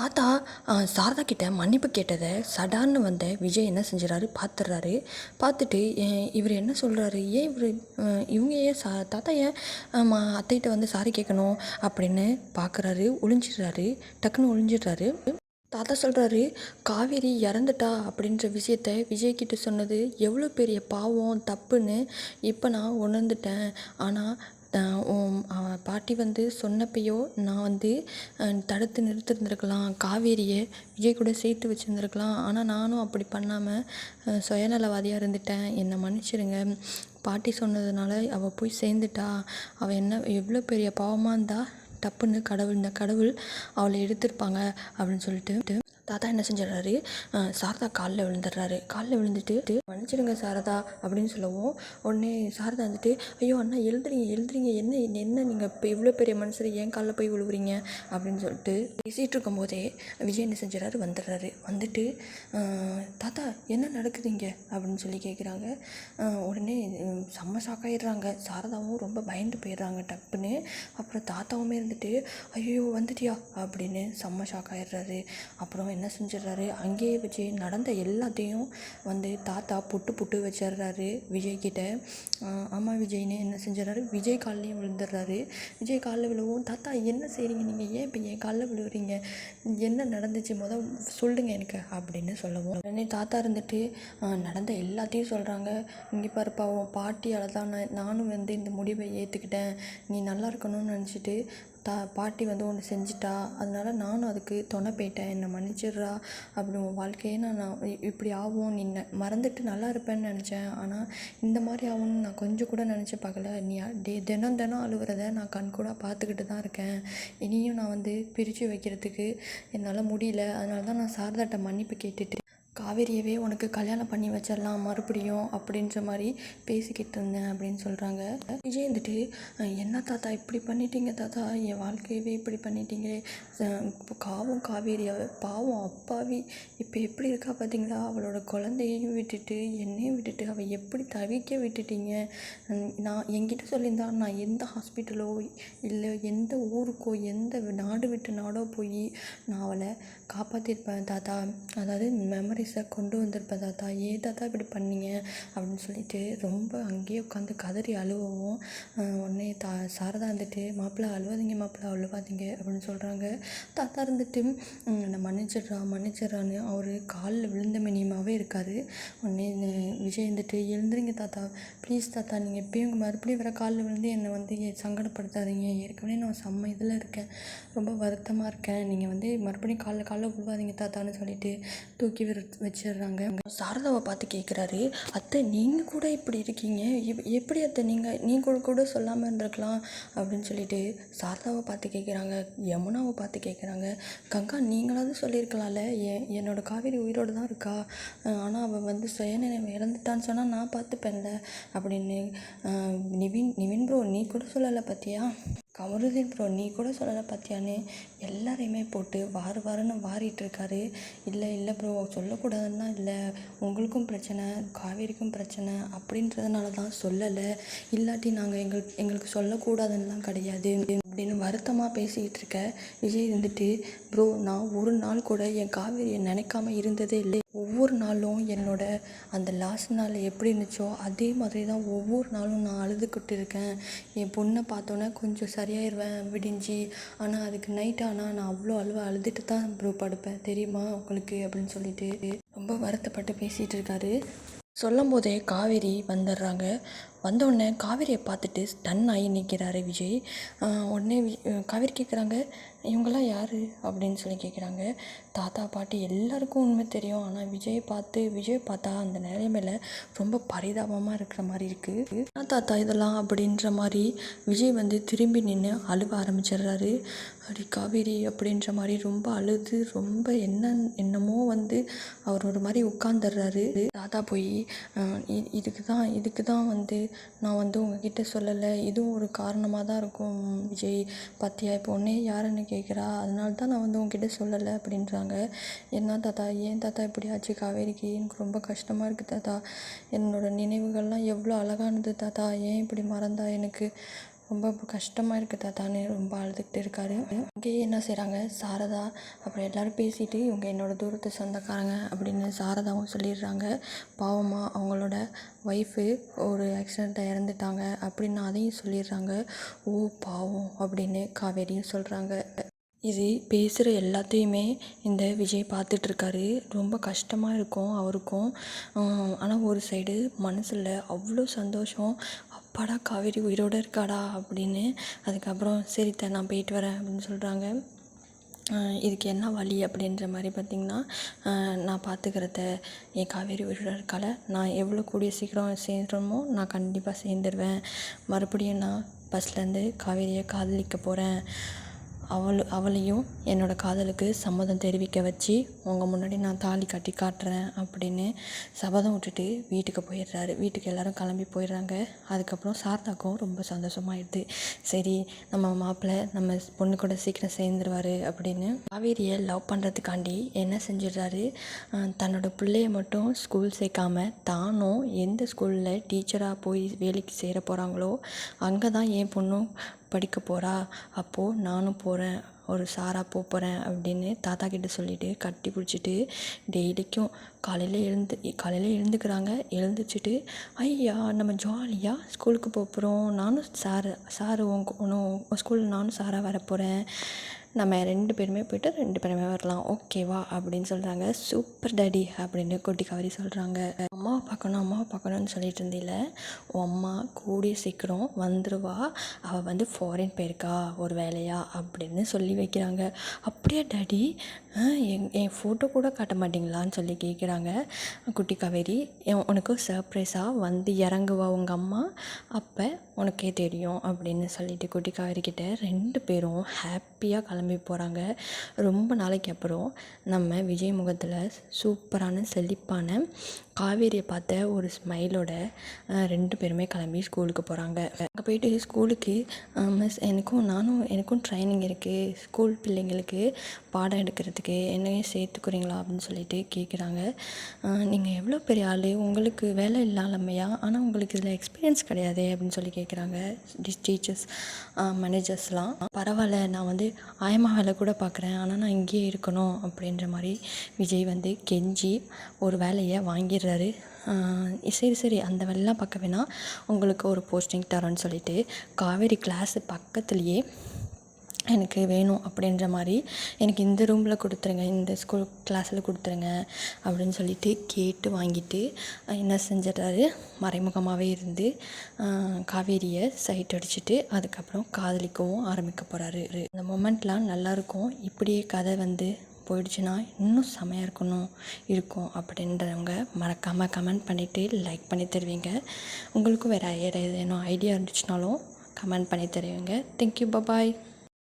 தாத்தா சாரதா கிட்ட மன்னிப்பு கேட்டதை சடார்னு வந்த விஜய் என்ன செஞ்சுறாரு பார்த்துடுறாரு பார்த்துட்டு இவர் என்ன சொல்கிறாரு ஏன் இவர் இவங்க ஏன் சா தாத்தா ஏன் அத்தைகிட்ட வந்து சாரி கேட்கணும் அப்படின்னு பார்க்குறாரு ஒளிஞ்சிடுறாரு டக்குன்னு ஒளிஞ்சிடுறாரு. தாத்தா சொல்கிறாரு காவேரி இறந்துட்டா அப்படின்ற விஷயத்த விஜய்கிட்ட சொன்னது எவ்வளோ பெரிய பாவம் தப்புன்னு இப்போ நான் உணர்ந்துட்டேன். ஆனால் அவன் பாட்டி வந்து சொன்னப்பையோ நான் வந்து தடுத்து நிறுத்திருந்திருக்கலாம். காவேரியை விஜய் கூட சேர்த்து வச்சுருந்துருக்கலாம். ஆனால் நானும் அப்படி பண்ணாமல் சுயநலவாதியாக இருந்துட்டேன். என்னை மன்னிச்சிடுங்க பாட்டி சொன்னதுனால அவள் போய் சேர்ந்துட்டா. அவள் என்ன எவ்வளோ பெரிய பாவமாக இருந்தா டப்புன்னு கடவுள் இந்த கடவுள் அவளை எடுத்திருப்பாங்க அப்படின்னு சொல்லிட்டு தாத்தா என்ன செஞ்சிடறாரு? சாரதா காலில் விழுந்துடுறாரு. காலில் விழுந்துட்டு மன்னிச்சிடுங்க சாரதா அப்படின்னு சொல்லவும் உடனே சாரதா வந்துட்டு ஐயோ அண்ணா எழுதுறீங்க எழுதுறீங்க என்ன என்ன நீங்கள் இப்போ இவ்வளோ பெரிய மனுஷர் ஏன் காலில் போய் விழுவுறீங்க? அப்படின்னு சொல்லிட்டு பேசிகிட்டு இருக்கும்போதே விஜய் என்ன செஞ்சிடறாரு? வந்துடுறாரு. வந்துட்டு தாத்தா என்ன நடக்குதுங்க அப்படின்னு சொல்லி கேட்குறாங்க உடனே செம்ம ஷாக் ஆயிடுறாங்க. சாரதாவும் ரொம்ப பயந்து போயிடுறாங்க டப்புன்னு. அப்புறம் தாத்தாவுமே இருந்துட்டு ஐயோ வந்துட்டியா? அப்படின்னு செம்ம ஷாக் ஆயிடுறாரு. அப்புறம் என்ன செஞ்சிடுறாரு? அங்கேயே வச்சு நடந்த எல்லாத்தையும் வந்து தாத்தா புட்டு புட்டு வச்சிடுறாரு விஜய்கிட்ட அம்மா விஜய்னு என்ன செஞ்சிடறாரு? விஜய் கால்லையும் விழுந்துடுறாரு. விஜய் காலில் விழுவும். தாத்தா என்ன செய்கிறீங்க நீங்கள் ஏன் இப்போ என் காலில் விழுவுறீங்க? என்ன நடந்துச்சு? முத சொல்லுங்க எனக்கு அப்படின்னு சொல்லவும். உடனே தாத்தா இருந்துட்டு நடந்த எல்லாத்தையும் சொல்கிறாங்க இங்கே பாருப்பா உன் பாட்டியால் தான் நான் நானும் வந்து இந்த முடிவை ஏற்றுக்கிட்டேன் நீ நல்லா இருக்கணும்னு நினச்சிட்டு தா பாட்டி வந்து ஒன்று செஞ்சிட்டா அதனால நானும் அதுக்கு துணை போயிட்டேன். என்னை மன்னிச்சிடுறா. அப்படி உன் வாழ்க்கையே நான் நான் இப்படி ஆகும். நீ மறந்துட்டு நல்லா இருப்பேன்னு நினச்சேன். ஆனால் இந்த மாதிரி ஆகும்னு நான் கொஞ்சம் கூட நினச்சி பார்க்கல. நீ டே தினம் தினம் அழுவுறத நான் கண் கூட பார்த்துக்கிட்டு தான் இருக்கேன். இனியும் நான் வந்து பிரித்து வைக்கிறதுக்கு என்னால் முடியல. அதனால தான் நான் சாரதாட்ட மன்னிப்பு கேட்டுட்டு காவேரியவே உனக்கு கல்யாணம் பண்ணி வச்சிடலாம் மறுபடியும் அப்படின்ற மாதிரி பேசிக்கிட்டு இருந்தேன் அப்படின்னு சொல்கிறாங்க விஜய் வந்துட்டு என்ன தாத்தா இப்படி பண்ணிட்டீங்க தாத்தா? என் வாழ்க்கையவே இப்படி பண்ணிட்டீங்களே. காவும் காவேரி பாவம் அப்பாவி. இப்போ எப்படி இருக்கா பார்த்தீங்களா அவளோட குழந்தையையும் விட்டுட்டு என்னையும் விட்டுட்டு அவள் எப்படி தவிக்க விட்டுட்டீங்க? நான் என்கிட்ட சொல்லியிருந்தா நான் எந்த ஹாஸ்பிட்டலோ இல்லை எந்த ஊருக்கோ எந்த நாடு விட்டு நாடோ போய் நான் அவளை காப்பாற்றிருப்பேன் தாத்தா. அதாவது மெமரி மெமரிஸை கொண்டு வந்திருப்ப தாத்தா ஏன் தாத்தா இப்படி பண்ணீங்க? அப்படின்னு சொல்லிட்டு ரொம்ப அங்கேயே உட்காந்து கதறி அழுவவும் உடனே தா சாரதா இருந்துட்டு மாப்பிள்ளை அழுவாதீங்க மாப்பிள்ளை அழுவாதீங்க அப்படின்னு சொல்கிறாங்க தாத்தா இருந்துட்டு "உம், என்னை மன்னிச்சிடுறா மன்னிச்சிடுறான்னு அவர் காலில் விழுந்த மினியமாகவே இருக்கார். உடனே விஜய் இருந்துட்டு எழுந்துருங்க தாத்தா. ப்ளீஸ் தாத்தா நீங்கள் எப்பயும் மறுபடியும் வர காலில் விழுந்து என்னை வந்து சங்கடப்படுத்தாதீங்க. ஏற்கனவே நான் செம்ம இதில் இருக்கேன். ரொம்ப வருத்தமாக இருக்கேன். நீங்கள் வந்து மறுபடியும் காலைல காலைல விழுவாதீங்க தாத்தான்னு சொல்லிட்டு தூக்கி விர வச்சிடுறாங்க. சாரதாவை பார்த்து கேட்குறாரு அத்தை நீங்கள் கூட இப்படி இருக்கீங்க. எப்- எப்படி அத்தை? நீங்கள் நீங்கள் கூட சொல்லாமல் இருந்திருக்கலாம். அப்படின்னு சொல்லிட்டு சாரதாவை பார்த்து கேட்குறாங்க யமுனாவை பார்த்து கேட்குறாங்க கங்கா நீங்களாவது சொல்லியிருக்கலாம்ல என் என்னோட காவேரி உயிரோடு தான் இருக்கா? ஆனால் அவள் வந்து சுயநினைவு இறந்துட்டான்னு சொன்னால் நான் பார்த்துப்பேன்ல. அப்படின்னு நிவின் நிவின் ப்ரோ நீ கூட சொல்லலை பார்த்தியா கமருதீன் ப்ரோ நீ கூட சொல்லலை பார்த்தியான்னு எல்லாரையுமே போட்டு வாரு வாருன்னு வாரிட்டு இருக்காரு. இல்லை இல்லை ப்ரோ சொல்லக்கூடாதுன்னா இல்லை உங்களுக்கும் பிரச்சனை காவேரிக்கும் பிரச்சனை அப்படின்றதுனால தான் சொல்லலை. இல்லாட்டி நாங்கள் எங்கள் எங்களுக்கு சொல்லக்கூடாதுன்னெலாம் கிடையாது. அப்படின்னு வருத்தமாக பேசிக்கிட்டு இருக்க விஜய் இருந்துட்டு ப்ரோ நான் ஒரு நாள் கூட என் காவேரியை நினைக்காம இருந்ததே இல்லை. ஒவ்வொரு நாளும் என்னோட அந்த லாஸ்ட் நாள் எப்படி இருந்துச்சோ அதே மாதிரி தான் ஒவ்வொரு நாளும் நான் அழுதுகிட்டு இருக்கேன். என் பொண்ணை பார்த்தோன்னே கொஞ்சம் சரியாயிருவேன் விடிஞ்சு. ஆனால் அதுக்கு நைட் ஆனால் நான் அவ்வளோ அழுவ அழுதுட்டு தான் ப்ரோ படுப்பேன். தெரியுமா உங்களுக்கு? அப்படின்னு சொல்லிட்டு ரொம்ப வருத்தப்பட்டு பேசிகிட்டு இருக்காரு. சொல்லும் போதே காவேரி வந்துடுறாங்க. வந்தோடனே காவேரியை பார்த்துட்டு ஸ்டன் ஆகி நிற்கிறாரு விஜய். உடனே வி- காவேரி கேட்குறாங்க இவங்கெல்லாம் யார்? அப்படின்னு சொல்லி கேட்குறாங்க. தாத்தா பாட்டி எல்லாருக்கும் உண்மை தெரியும். ஆனால் விஜயை பார்த்து விஜய் பார்த்தா அந்த நிலைமையில ரொம்ப பரிதாபமாக இருக்கிற மாதிரி இருக்குது என்ன தாத்தா இதெல்லாம் அப்படின்ற மாதிரி விஜய் வந்து திரும்பி நின்று அழுவ ஆரம்பிச்சிடுறாரு. அப்படி காவேரி அப்படின்ற மாதிரி ரொம்ப அழுது ரொம்ப என்ன என்னமோ வந்து அவர் ஒரு மாதிரி உட்காந்துடுறாரு தாத்தா போய் இதுக்கு தான் இதுக்கு தான் வந்து நான் வந்து உங்ககிட்ட சொல்லலை. இதுவும் ஒரு காரணமாக தான் இருக்கும் விஜய். பார்த்தியா இப்போ உடனே யாருன்னு கேட்குறா? அதனால தான் நான் வந்து உங்ககிட்ட சொல்லலை அப்படின்றாங்க. என்ன தாத்தா ஏன் தாத்தா இப்படி ஆச்சு? காவேரிக்கு எனக்கு ரொம்ப கஷ்டமாக இருக்குது தாத்தா. என்னோட நினைவுகள்லாம் எவ்வளோ அழகானது தாத்தா. ஏன் இப்படி மறந்தா எனக்கு? ரொம்ப கஷ்டமாக இருக்குது தாத்தான்னு ரொம்ப அழுதுகிட்டு இருக்காரு. அங்கேயே என்ன செய்கிறாங்க சாரதா அப்புறம் எல்லாரும் பேசிட்டு இவங்க என்னோட தூரத்து சொந்தக்காரங்க அப்படின்னு சாரதாவும் சொல்லிடுறாங்க. பாவமாக அவங்களோட ஒய்ஃபு ஒரு ஆக்சிடெண்ட்டில் இறந்துட்டாங்க அப்படின்னு அதையும் சொல்லிடுறாங்க. ஓ பாவம் அப்படின்னு காவேரியும் சொல்கிறாங்க இது பேசுகிற எல்லாத்தையுமே இந்த விஜய் பார்த்துட்ருக்காரு ரொம்ப கஷ்டமாக இருக்கும் அவருக்கும். ஆனால் ஒரு சைடு மனசில் அவ்வளோ சந்தோஷம். அப்பாடா காவேரி உயிரோடு இருக்காடா அப்படின்னு. அதுக்கப்புறம் சரித்த நான் போயிட்டு வரேன் அப்படின்னு சொல்கிறாங்க இதுக்கு என்ன வழி அப்படின்ற மாதிரி பார்த்திங்கன்னா நான் பார்த்துக்கிறத என் காவேரி உயிரோட இருக்கால. நான் எவ்வளோ கூடிய சீக்கிரம் சேர்றோமோ நான் கண்டிப்பாக சேர்ந்துருவேன். மறுபடியும் நான் பஸ்லேருந்து காவேரியை காதலிக்க போகிறேன் அவள் அவளையும் என்னோடய காதலுக்கு சம்மதம் தெரிவிக்க வச்சு உங்கள் முன்னாடி நான் தாலி கட்டி காட்டுறேன் அப்படின்னு சபதம் விட்டுட்டு வீட்டுக்கு போயிடுறாரு. வீட்டுக்கு எல்லோரும் கிளம்பி போயிடுறாங்க. அதுக்கப்புறம் சாரதாக்கும் ரொம்ப சந்தோஷமாயிடுது. சரி நம்ம மாப்பிள்ளை நம்ம பொண்ணு கூட சீக்கிரம் சேர்ந்துருவார் அப்படின்னு காவேரியை லவ் பண்ணுறதுக்காண்டி என்ன செஞ்சிடுறாரு? தன்னோட பிள்ளைய மட்டும் ஸ்கூல் சேர்க்காம தானும் எந்த ஸ்கூலில் டீச்சராக போய் வேலைக்கு சேர போகிறாங்களோ அங்கே தான் என் பொண்ணும் படிக்க போகிறா அப்போது நானும் போகிறேன் ஒரு சாராக போகிறேன் அப்படின்னு தாத்தா கிட்ட சொல்லிவிட்டு கட்டி பிடிச்சிட்டு டெய்லிக்கும் காலையில் எழுந்து காலையில் எழுந்துக்கிறாங்க. எழுந்திரிச்சிட்டு ஐயா நம்ம ஜாலியாக ஸ்கூலுக்கு போகிறோம் நானும் சார் சார் உன் ஸ்கூலில் நானும் சாராக வர போகிறேன் நம்ம ரெண்டு பேருமே போய்ட்டு ரெண்டு பேருமே வரலாம். ஓகேவா அப்படின்னு சொல்கிறாங்க சூப்பர் டேடி அப்படின்னு குட்டி கவரி சொல்கிறாங்க அம்மாவை பார்க்கணும் அம்மாவை பார்க்கணுன்னு சொல்லிட்டு இருந்தில உன் அம்மா கூடிய சீக்கிரம் வந்துடுவா அவள் வந்து ஃபாரின் போயிருக்கா ஒரு வேலையா? அப்படின்னு சொல்லி வைக்கிறாங்க. அப்படியே டேடி என் என் ஃபோட்டோ கூட காட்ட மாட்டிங்களான்னு சொல்லி கேட்குறாங்க குட்டி காவேரி உனக்கு சர்ப்ரைஸாக வந்து இறங்குவா உங்கள் அம்மா? அப்போ உனக்கே தெரியும். அப்படின்னு சொல்லிட்டு குட்டி காவேரி கிட்ட ரெண்டு பேரும் ஹாப்பியாக கிளம்பி போகிறாங்க ரொம்ப நாளைக்கு அப்புறம் நம்ம விஜய் முகத்தில் சூப்பரான செழிப்பான காவேரியை பார்த்த ஒரு ஸ்மைலோட ரெண்டு பேருமே கிளம்பி ஸ்கூலுக்கு போகிறாங்க அங்கே போயிட்டு ஸ்கூலுக்கு மிஸ் எனக்கும் நானும் எனக்கும் ட்ரைனிங் இருக்குது ஸ்கூல் பிள்ளைங்களுக்கு பாடம் எடுக்கிறதுக்கு என்னையும் சேர்த்துக்குறீங்களா அப்படின்னு சொல்லிட்டு கேட்குறாங்க நீங்கள் எவ்வளோ பெரிய ஆள்? உங்களுக்கு வேலை இல்லாமையா? ஆனால் உங்களுக்கு இதில் எக்ஸ்பீரியன்ஸ் கிடையாது அப்படின்னு சொல்லி கேட்குறாங்க டீச்சர்ஸ் மேனேஜர்ஸ்லாம் பரவாயில்ல நான் வந்து ஆயமா வேலை கூட பார்க்குறேன். ஆனால் நான் இங்கேயே இருக்கணும் அப்படின்ற மாதிரி விஜய் வந்து கெஞ்சி ஒரு வேலையை வாங்கிடுறாரு. சரி சரி அந்த வேலைலாம் பார்க்க வேணாம். உங்களுக்கு ஒரு போஸ்டிங் தரோன்னு சொல்லிட்டு காவேரி கிளாஸு பக்கத்துலேயே எனக்கு வேணும் அப்படின்ற மாதிரி எனக்கு இந்த ரூமில் கொடுத்துருங்க இந்த ஸ்கூல் கிளாஸில் கொடுத்துருங்க அப்படின்னு சொல்லிட்டு கேட்டு வாங்கிட்டு என்ன செஞ்சிடறாரு? மறைமுகமாகவே இருந்து காவேரியை சைட் அடிச்சுட்டு அதுக்கப்புறம் காதலிக்கவும் ஆரம்பிக்க போகிறாரு அந்த மொமெண்ட்லாம் நல்லாயிருக்கும் இப்படியே கதை வந்து போயிடுச்சுன்னா இன்னும் செமையாக இருக்கணும் இருக்கும் அப்படின்றவங்க மறக்காமல் கமெண்ட் பண்ணிவிட்டு லைக் பண்ணி தருவீங்க. உங்களுக்கும் வேறு ஏதாவது ஏதேனும் ஐடியா இருந்துச்சுனாலும் கமெண்ட் பண்ணி தருவீங்க. Thank you bye bye